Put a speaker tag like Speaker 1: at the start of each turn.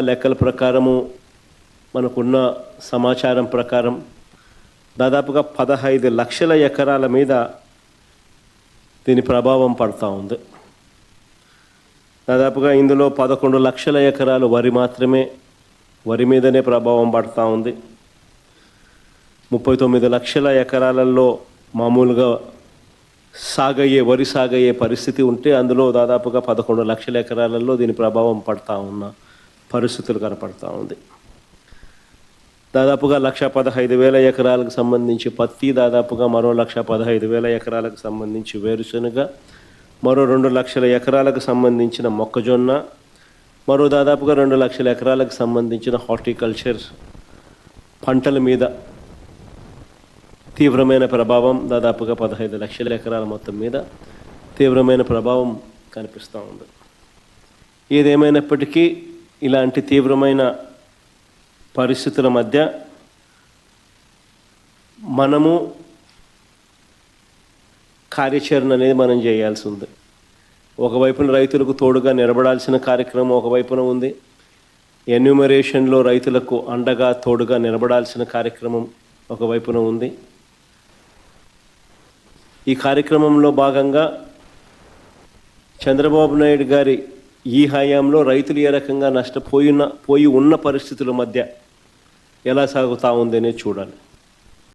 Speaker 1: లెక్కల ప్రకారము మనకున్న సమాచారం ప్రకారం దాదాపుగా పదహైదు లక్షల ఎకరాల మీద దీని ప్రభావం పడతా ఉంది. దాదాపుగా ఇందులో పదకొండు లక్షల ఎకరాలు వరి మాత్రమే వరి మీదనే ప్రభావం పడతా ఉంది. ముప్పై తొమ్మిది లక్షల ఎకరాలలో మామూలుగా సాగయ్యే వరి సాగయ్యే పరిస్థితి ఉంటే అందులో దాదాపుగా పదకొండు లక్షల ఎకరాలలో దీని ప్రభావం పడతా ఉన్నా పరిస్థితులు కనపడతా ఉంది. దాదాపుగా లక్ష పదహైదు వేల ఎకరాలకు సంబంధించి పత్తి దాదాపుగా మరో లక్ష పదహైదు వేల ఎకరాలకు సంబంధించి వేరుశనగ మరో రెండు లక్షల ఎకరాలకు సంబంధించిన మొక్కజొన్న మరో దాదాపుగా రెండు లక్షల ఎకరాలకు సంబంధించిన హార్టికల్చర్ పంటల మీద తీవ్రమైన ప్రభావం దాదాపుగా పదహైదు లక్షల ఎకరాల మొత్తం మీద తీవ్రమైన ప్రభావం కనిపిస్తూ ఉంది. ఏదేమైనప్పటికీ ఇలాంటి తీవ్రమైన పరిస్థితుల మధ్య మనము కార్యాచరణ అనేది మనం చేయాల్సి ఉంది. ఒకవైపున రైతులకు తోడుగా నిలబడాల్సిన కార్యక్రమం ఒకవైపున ఉంది. ఎన్యూమరేషన్లో రైతులకు అండగా తోడుగా నిలబడాల్సిన కార్యక్రమం ఒకవైపున ఉంది. ఈ కార్యక్రమంలో భాగంగా చంద్రబాబు నాయుడు గారి ఈ హయాంలో రైతులు ఏ రకంగా నష్టపోయిన పోయి ఉన్న పరిస్థితుల మధ్య ఎలా సాగుతూ ఉందనే చూడాలి.